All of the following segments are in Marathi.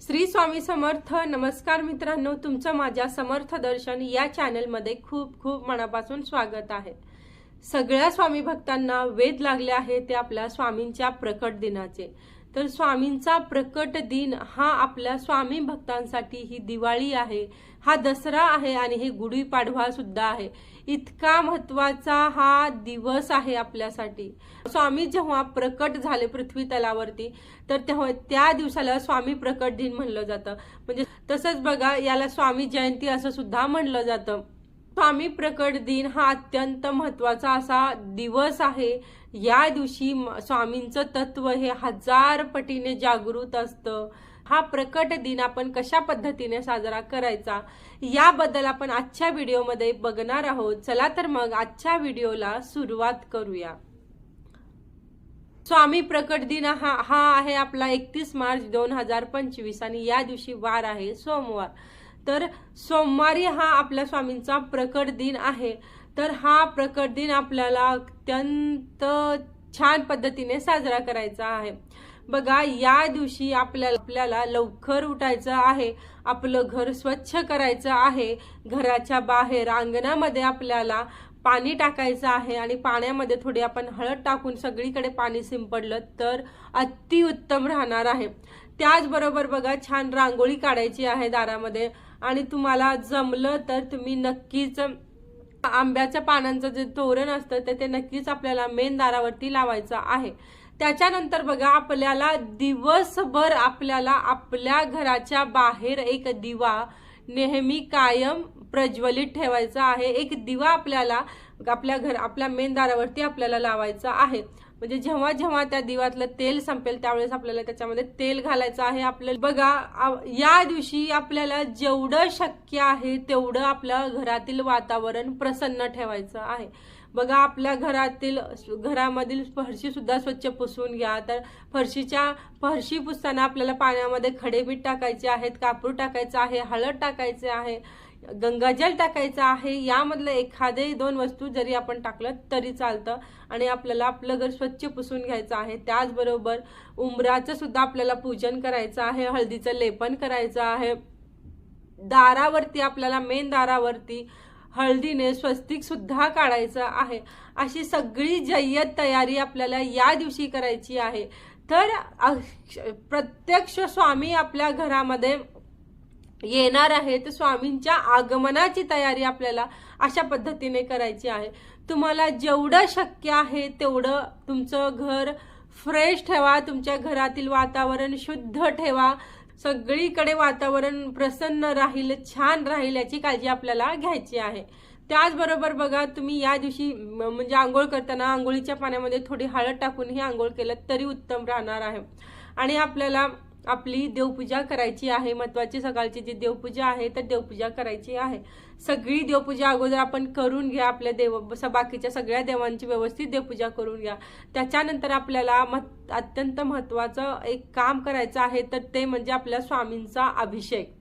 श्री स्वामी समर्थ नमस्कार मित्रांनो. तुमचं माझ्या समर्थ दर्शन या चॅनलमध्ये खूप खूप मनापासून स्वागत आहे. सगळ्या स्वामी भक्तांना वेध लागले आहे ते आपल्या स्वामींच्या प्रकट दिनाचे. तर स्वामींचा प्रकट दिन हा आपल्या स्वामी भक्तांसाठी ही दिवाळी आहे. हा दसरा आहे आणि हे गुढीपाडवा सुद्धा आहे. इतका महत्त्वाचा हा दिवस आहे आपल्यासाठी. स्वामी जेव्हा प्रकट झाले पृथ्वी तलावरती तर तेव्हा त्या दिवसाला स्वामी प्रकट दिन म्हणलं जातं. म्हणजे तसंच बघा याला स्वामी जयंती असं सुद्धा म्हणलं जातं. स्वामी प्रकट दिन हा अत्यंत महत्त्वाचा असा दिवस आहे. या दिवशी स्वामींचं तत्व हे हजार पटीने जागृत असतं. हा प्रकट दिन आपण कशा पद्धतीने साजरा करायचा याबद्दल आपण आजच्या व्हिडिओमध्ये बघणार आहोत. चला तर मग आजच्या व्हिडिओला सुरुवात करूया. स्वामी प्रकट दिन हा हा आहे आपला एकतीस मार्च दोन हजार पंचवीस आणि या दिवशी वार आहे सोमवार. तर सोमवारी हा आपल्या स्वामींचा प्रकट दिन आहे. तर हा प्रकट दिन आपल्याला अत्यंत छान पद्धतीने साजरा करायचा आहे. बघा या दिवशी आपल्याला आपल्याला लवकर उठायचं आहे. आपलं घर स्वच्छ करायचं आहे. घराच्या बाहेर अंगणामध्ये आपल्याला पाणी टाकायचं आहे आणि पाण्यामध्ये थोडी आपण हळद टाकून सगळीकडे पाणी शिंपडलं तर अतिउत्तम राहणार आहे. त्याचबरोबर बघा छान रांगोळी काढायची आहे दारामध्ये आणि तुम्हाला जमलं तर तुम्ही नक्कीच आंब्याच्या पानांचं जे तोरण असतं ते ते नक्कीच आपल्याला मेन दारावरती लावायचं आहे. त्याच्यानंतर बघा आपल्याला दिवसभर आपल्याला आपल्या घराच्या बाहेर एक दिवा नेहमी कायम प्रज्वलित ठेवायचा आहे. एक दिवा आपल्याला आपल्या घर आपल्या मेन दारावरती आपल्याला लावायचा आहे. म्हणजे जेव्हा जेव्हा त्या दिवातलं तेल संपेल त्यावेळेस आपल्याला त्याच्यामध्ये तेल घालायचं आहे. आपल्याला बघा या दिवशी आपल्याला जेवढं शक्य आहे तेवढं आपलं घरातील वातावरण प्रसन्न ठेवायचं आहे. बघा आपल्या घरातील घरामधील फरशी सुद्धा स्वच्छ पुसून घ्या. तर फरशीच्या फरशी पुसताना आपल्याला पाण्यामध्ये खडेबीट टाकायचे आहेत कापूर टाकायचं आहे हळद टाकायचे आहे गंगाजल टाकायचं आहे. यामधलं एखादे दोन वस्तू जरी आपण टाकलं तरी चालतं आणि आपल्याला आपलं घर स्वच्छ पुसून घ्यायचं आहे. त्याचबरोबर उमराचं सुद्धा आपल्याला पूजन करायचं आहे हळदीचं लेपन करायचं आहे. दारावरती आपल्याला मेन दारावरती हळदीने स्वस्तिक सुद्धा काढायचं आहे. अशी सगळी जय्यत तयारी आपल्याला या दिवशी करायची आहे. तर प्रत्यक्ष स्वामी आपल्या घरामध्ये येणार आहे तर स्वामींच्या आगमनाची तयारी आपल्याला अशा पद्धतीने करायची आहे. तुम्हाला जेवढं शक्य आहे तेवढं तुमचं घर फ्रेश ठेवा. तुमच्या घरातील वातावरण शुद्ध ठेवा. सगळीकडे वातावरण प्रसन्न राहील छान राहील याची काळजी आपल्याला घ्यायची आहे. त्याचबरोबर बघा तुम्ही या दिवशी म्हणजे आंघोळ करताना आंघोळीच्या पाण्यामध्ये थोडी हळद टाकून ही आंघोळ केलं तरी उत्तम राहणार आहे. आणि आपल्याला आपली देवपूजा करायची आहे महत्वाची सकाळची जी देवपूजा आहे तर देवपूजा करायची आहे. सगळी देवपूजा अगोदर आपण करून घ्या आपल्या देव स- बाकीच्या सगळ्या देवांची व्यवस्थित देवपूजा करून घ्या. त्याच्यानंतर आपल्याला मत अत्यंत महत्वाचं एक काम करायचं आहे तर ते म्हणजे आपल्या स्वामींचा अभिषेक.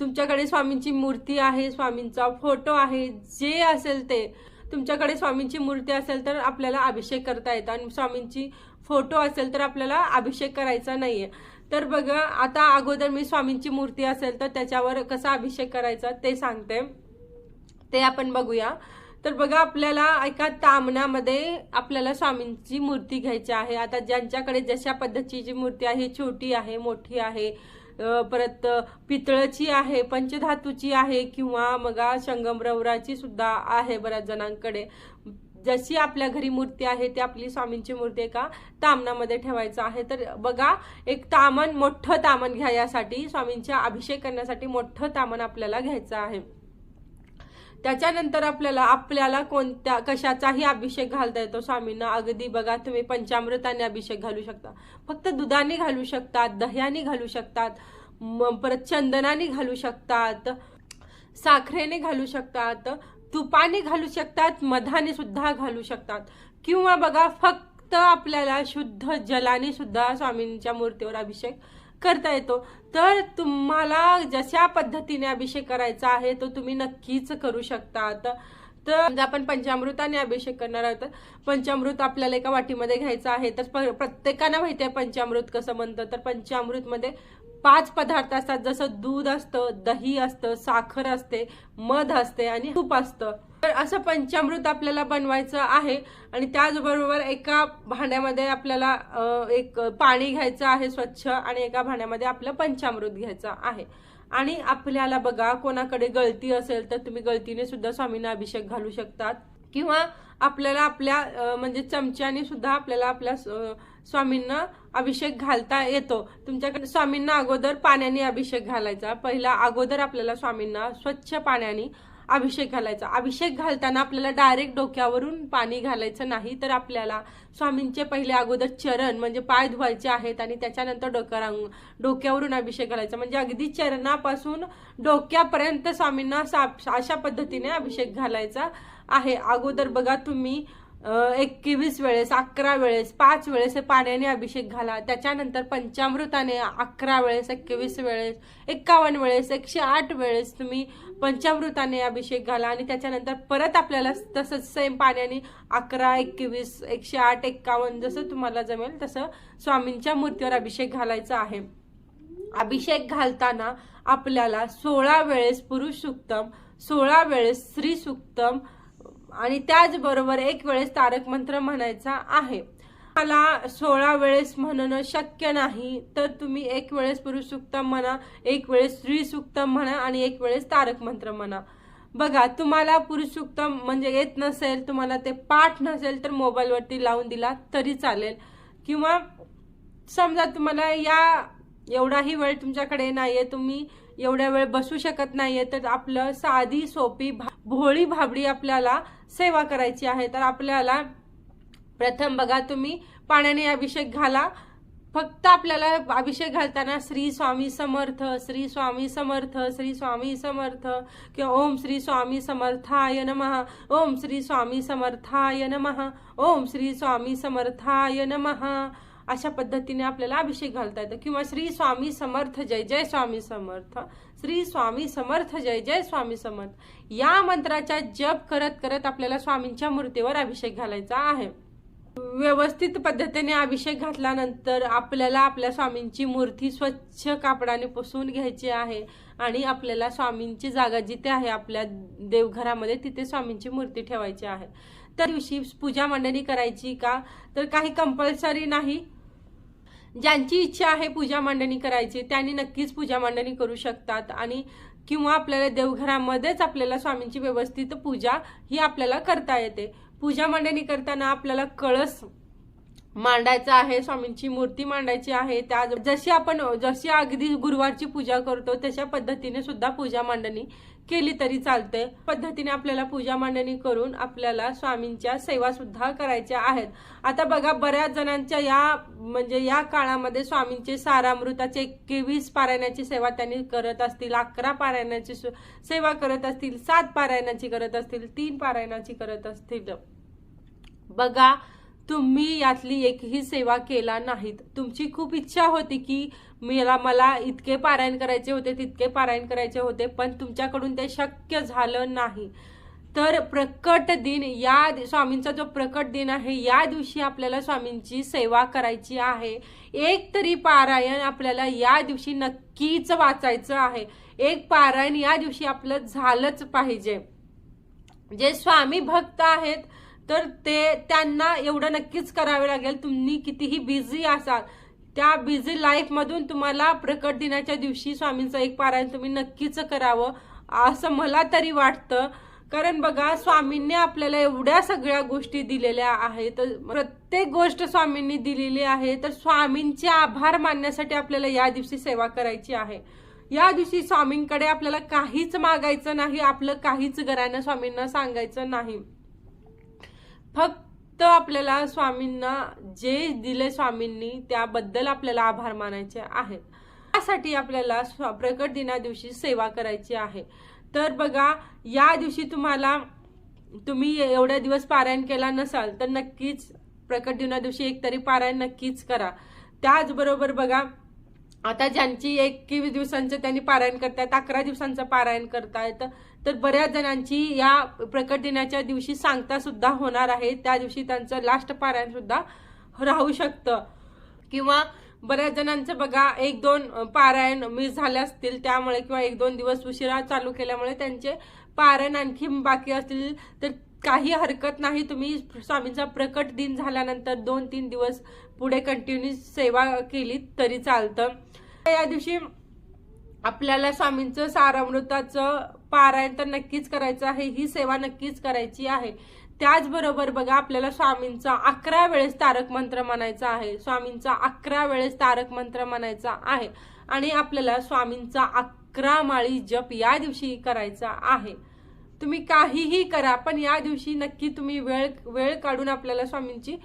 तुमच्याकडे स्वामींची मूर्ती आहे स्वामींचा फोटो आहे जे असेल ते. तुमच्याकडे स्वामींची मूर्ती असेल तर आपल्याला अभिषेक करता येतं आणि स्वामींची फोटो असेल तर आपल्याला अभिषेक करायचा नाहीये. तर बघा आता अगोदर मी स्वामींची मूर्ती असेल तर त्याच्यावर कसा अभिषेक करायचा ते सांगते. ते आपण बघूया. तर बघा आपल्याला एका तामणामध्ये आपल्याला स्वामींची मूर्ती घ्यायची आहे. आता ज्यांच्याकडे जशा पद्धतीची मूर्ती आहे छोटी आहे मोठी आहे परत पितळची आहे पंचधातूची आहे किंवा मग संगमरवराची सुद्धा आहे बऱ्याच जणांकडे. जशी आपल्या घरी मूर्ती आहे ती आपली स्वामींची मूर्ती एका तामणामध्ये ठेवायचं आहे. तर बघा एक तामण मोठं तामण घ्या यासाठी स्वामींच्या अभिषेक करण्यासाठी मोठं तामण आपल्याला घ्यायचं आहे. त्याच्यानंतर आपल्याला आपल्याला कोणत्या कशाचाही अभिषेक घालता येतो स्वामींना. अगदी बघा तुम्ही पंचामृताने अभिषेक घालू शकता. फक्त दुधाने घालू शकतात दह्याने घालू शकतात परत चंदनाने घालू शकतात साखरेने घालू शकतात तुपाने घालू शकतात मधाने सुद्धा घालू शकतात. किंवा बघा फक्त आपल्याला शुद्ध जलाने सुद्धा स्वामींच्या मूर्तीवर अभिषेक करता येतो. तर तुम्हाला जशा पद्धतीने अभिषेक करायचा आहे तो तुम्ही नक्कीच करू शकतात. तर आपण पंचामृताने अभिषेक करणार आहोत पंचामृत आपल्याला एका वाटीमध्ये घ्यायचं आहे. तर प्रत्येकानं माहिती आहे पंचामृत कसं म्हणतं तर पंचामृतमध्ये पाच पदार्थ असतात. जसं दूध असतं दही असतं साखर असते मध असते आणि तूप असतं. तर असं पंचामृत आपल्याला बनवायचं आहे आणि त्याचबरोबर एका भांड्यामध्ये आपल्याला एक पाणी घ्यायचं आहे स्वच्छ आणि एका भांड्यामध्ये आपलं पंचामृत घ्यायचं आहे. आणि आपल्याला बघा कोणाकडे गळती असेल तर तुम्ही गळतीने सुद्धा स्वामींना अभिषेक घालू शकतात. किंवा आपल्याला आपल्या म्हणजे चमच्याने सुद्धा आपल्याला आपल्या स्वामींना अभिषेक घालता येतो. तुमच्याकडे स्वामींना अगोदर पाण्याने अभिषेक घालायचा. पहिला अगोदर आपल्याला स्वामींना स्वच्छ पाण्याने अभिषेक घालायचा. अभिषेक घालताना आपल्याला डायरेक्ट डोक्यावरून पाणी घालायचं नाही तर आपल्याला स्वामींचे पहिले अगोदर चरण म्हणजे पाय धुवायचे आहेत आणि त्याच्यानंतर डोक्या डोक्यावरून अभिषेक घालायचा. म्हणजे अगदी चरणापासून डोक्यापर्यंत स्वामींना असा- अशा पद्धतीने अभिषेक घालायचा आहे. अगोदर बघा तुम्ही एकवीस वेळेस अकरा वेळेस पाच वेळेस हे पाण्याने अभिषेक घाला. त्याच्यानंतर पंचामृताने अकरा वेळेस एकवीस वेळेस एक्कावन्न वेळेस एकशे आठ वेळेस तुम्ही पंचामृताने अभिषेक घाला आणि त्याच्यानंतर परत आपल्याला तसंच सेम पाण्याने अकरा एकवीस एकशे आठ एक्कावन्न जसं तुम्हाला जमेल तसं स्वामींच्या मूर्तीवर अभिषेक घालायचा आहे. अभिषेक घालताना आपल्याला सोळा वेळेस पुरुष सुक्तम सोळा वेळेस स्त्री सुक्तम आणि त्याचबरोबर एक वेळेस तारक मंत्र म्हणायचा आहे. मला सोळा वेळेस म्हणणं शक्य नाही तर तुम्ही एक वेळेस पुरुष सुक्तम म्हणा एक वेळेस स्त्री सुक्तम म्हणा आणि एक वेळेस तारक मंत्र म्हणा. बघा तुम्हाला पुरुष सुक्तम म्हणजे येत नसेल तुम्हाला ते पाठ नसेल तर मोबाईलवरती लावून दिला तरी चालेल. किंवा समजा तुम्हाला या एवढाही वेळ तुमच्याकडे नाहीये तुम्ही एवढ्या वेळ बसू शकत नाहीये तर आपलं साधी सोपी भा- भोळी भाबडी आपल्याला सेवा करायची आहे. तर आपल्याला प्रथम बघा तुम्ही पाण्याने अभिषेक घाला. फक्त आपल्याला अभिषेक घालताना श्री स्वामी समर्थ श्री स्वामी समर्थ श्री स्वामी समर्थ किंवा ओम श्री स्वामी समर्थाय नमहा ओम श्री स्वामी समर्थाय नमहा ओम श्री स्वामी समर्थाय नमहा अशा पद्धतीने आपल्याला अभिषेक घालता येतो. किंवा श्री स्वामी समर्थ जय जय स्वामी समर्थ. श्री स्वामी समर्थ जय जय स्वामी समर्थ. या मंत्राचा जप करत करत आपल्याला स्वामींच्या मूर्तीवर अभिषेक घालायचा आहे. व्यवस्थित पद्धतीने अभिषेक घातल्यानंतर आपल्याला आपल्या स्वामींची मूर्ती स्वच्छ कापडाने पुसून घ्यायची आहे आणि आपल्याला स्वामींची जागा जिथे आहे आपल्या देवघरामध्ये तिथे स्वामींची मूर्ती ठेवायची आहे. त्या दिवशी पूजा मांडणी करायची का? तर काही कंपल्सरी नाही. ज्यांची इच्छा आहे पूजा मांडणी करायची त्यांनी नक्कीच पूजा मांडणी करू शकतात आणि किंवा आपल्याला देवघरामध्येच आपल्याला स्वामींची व्यवस्थित पूजा ही आपल्याला करता येते. पूजा मांडणी करताना आपल्याला कळस मांडायचा आहे स्वामींची मूर्ती मांडायची आहे. त्या जशी आपण जशी अगदी गुरुवारची पूजा करतो तशा पद्धतीने सुद्धा पूजा मांडणी केली तरी चालते पद्धतीने आपल्याला पूजा मांडणी करून आपल्याला स्वामींच्या सेवा सुद्धा करायच्या आहेत. आता बघा बऱ्याच जणांच्या या म्हणजे या काळामध्ये स्वामींचे सारामृताचे एकवीस पारायणाची सेवा त्यांनी करत असतील अकरा पारायणाची सु- सेवा करत असतील सात पारायणाची करत असतील तीन पारायणाची करत असतील. बघा तुम्ही यातली एकही सेवा केला नाहीत. तुमची खूप इच्छा होती की मला मला इतके पारायण करायचे होते तितके पारायण करायचे होते पण तुमच्याकडून ते शक्य झालं नाही. तर प्रकट दिन या स्वामींचा जो प्रकट दिन आहे या दिवशी आपल्याला स्वामींची सेवा करायची आहे. एक तरी पारायण आपल्याला या दिवशी नक्कीच वाचायचं आहे. एक पारायण या दिवशी आपलं झालंच पाहिजे. जे स्वामी भक्त आहेत तर ते त्यांना एवढं नक्कीच करावे लागेल. तुम्ही कितीही बिझी असाल त्या बिझी लाईफमधून तुम्हाला प्रकट दिनाच्या दिवशी स्वामींचं एक पारायण तुम्ही नक्कीच करावं असं मला तरी वाटतं. कारण बघा स्वामींनी आपल्याला एवढ्या सगळ्या गोष्टी दिलेल्या आहेत. प्रत्येक गोष्ट स्वामींनी दिलेली आहे. तर स्वामींचे आभार मानण्यासाठी आपल्याला या दिवशी सेवा करायची आहे. या दिवशी स्वामींकडे आपल्याला काहीच मागायचं नाही आपलं काहीच घरानं स्वामींना सांगायचं नाही. फक्त आपल्याला स्वामींना जे दिले स्वामींनी त्याबद्दल आपल्याला आभार मानायचे आहेत. त्यासाठी आपल्याला स्वा प्रकट दिना दिवशी सेवा करायची आहे. तर बघा या दिवशी तुम्हाला तुम्ही एवढ्या दिवस पारायण केला नसाल तर नक्कीच प्रकट दिना दिवशी एक तरी पारायण नक्कीच करा. त्याचबरोबर बघा आता ज्यांची एकवीस दिवसांचं त्यांनी पारायण करतायत अकरा दिवसांचं पारायण करतायत तर बऱ्याच जणांची या प्रकट दिनाच्या दिवशी सांगता सुद्धा होणार आहे. त्या दिवशी त्यांचं लास्ट पारायण सुद्धा राहू शकतं. किंवा बऱ्याच जणांचं बघा एक दोन पारायण मिस झाले असतील त्यामुळे किंवा एक दोन दिवस उशिरा चालू केल्यामुळे त्यांचे पारायण आणखी बाकी असतील. तर काही हरकत नाही. तुम्ही स्वामींचा प्रकट दिन झाल्यानंतर दोन तीन दिवस पुढे कंटिन्यू सेवा केली तरी चालतं. या दिवशी आपल्याला स्वामींचं सारामृताचं पारायण तर नक्कीच करायचं आहे ही सेवा नक्कीच करायची आहे. त्याचबरोबर बघा आपल्याला स्वामींचा अकरा वेळेस तारक मंत्र म्हणायचा आहे. स्वामींचा अकरा वेळेस तारक मंत्र म्हणायचा आहे. आणि आपल्याला स्वामींचा अकरा माळी जप या दिवशी करायचा आहे. तुम्ही काहीही करा पण या दिवशी नक्की तुम्ही वेळ वेळ काढून आपल्याला स्वामींची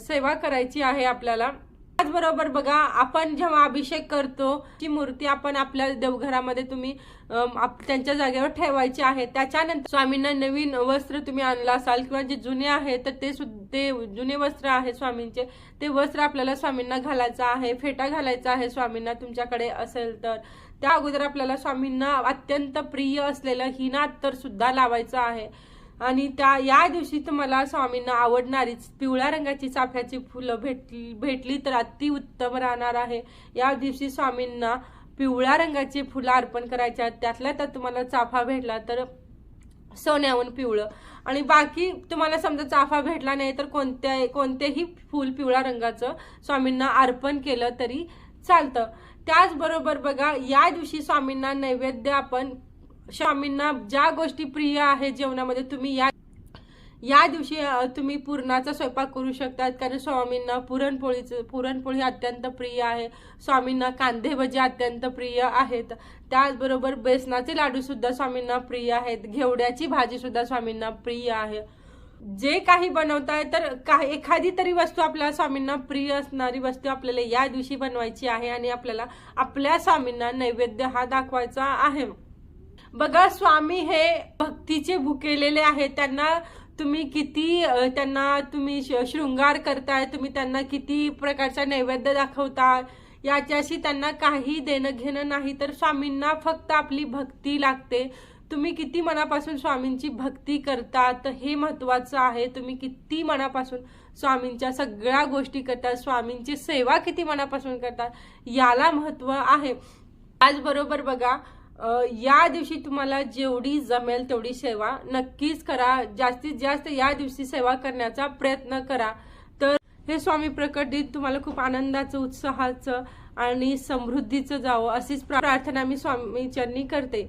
सेवा करायची आहे आपल्याला. त्याचबरोबर बघा आपण जेव्हा अभिषेक करतो ती मूर्ती आपण आपल्या देवघरामध्ये तुम्ही त्यांच्या जागेवर ठेवायची आहे. त्याच्यानंतर स्वामींना नवीन वस्त्र तुम्ही आणला असाल किंवा जे जुने आहे तर ते सुद्धा ते जुने वस्त्र आहे स्वामींचे ते वस्त्र आपल्याला स्वामींना घालायचं आहे फेटा घालायचा आहे स्वामींना तुमच्याकडे असेल तर. त्या अगोदर आपल्याला स्वामींना अत्यंत प्रिय असलेलं हिना तर सुद्धा लावायचं आहे. आणि त्या या दिवशी तुम्हाला स्वामींना आवडणारीच पिवळ्या रंगाची चाफ्याची फुलं भेटली भेटली तर अति उत्तम राहणार आहे. या दिवशी स्वामींना पिवळ्या रंगाची फुलं अर्पण करायच्या त्यातल्या त्यात तुम्हाला चाफा भेटला तर सोन्याहून पिवळं. आणि बाकी तुम्हाला समजा चाफा भेटला नाही तर कोणत्या कोणतेही फूल पिवळ्या रंगाचं स्वामींना अर्पण केलं तरी चालतं. त्याचबरोबर बघा या दिवशी स्वामींना नैवेद्य आपण स्वामींना ज्या गोष्टी प्रिय आहे जेवणामध्ये तुम्ही या या दिवशी तुम्ही पुरणाचा स्वयंपाक करू शकतात कारण स्वामींना पुरणपोळीचं पुरणपोळी अत्यंत प्रिय आहे. स्वामींना कांदे भजी अत्यंत प्रिय आहेत. त्याचबरोबर बेसनाचे लाडूसुद्धा स्वामींना प्रिय आहेत. घेवड्याची भाजीसुद्धा स्वामींना प्रिय आहे. जे काही बनवताय तर काही एखादी तरी वस्तू आपल्या स्वामींना प्रिय असणारी वस्तू आपल्याला या दिवशी बनवायची आहे आणि आपल्याला आपल्या स्वामींना नैवेद्य हा दाखवायचा आहे. बघा स्वामी हे भक्तीचे भुकेलेले आहेत. त्यांना तुम्ही किती त्यांना तुम्ही श- शृंगार करताय तुम्ही त्यांना किती प्रकारचा नैवेद्य दाखवता याच्याशी त्यांना काही देणं घेणं नाही. तर स्वामींना फक्त आपली भक्ती लागते. तुम्ही किती मनापासून स्वामींची भक्ती करता तर हे महत्वाचं आहे. तुम्ही किती मनापासून स्वामींच्या सगळ्या गोष्टी करतात स्वामींची सेवा किती मनापासून करतात याला महत्त्व आहे. त्याचबरोबर बघा या दिवशी तुम्हाला जेवढी जमेल तेवढी सेवा नक्कीच करा. जास्तीत जास्त या दिवशी सेवा करण्याचा प्रयत्न करा. तर हे स्वामी प्रकट दिन तुम्हाला खूप आनंदाचं उत्साहाचं आणि समृद्धीचं जावं अशीच प्रार्थना मी स्वामीच्यांनी करते.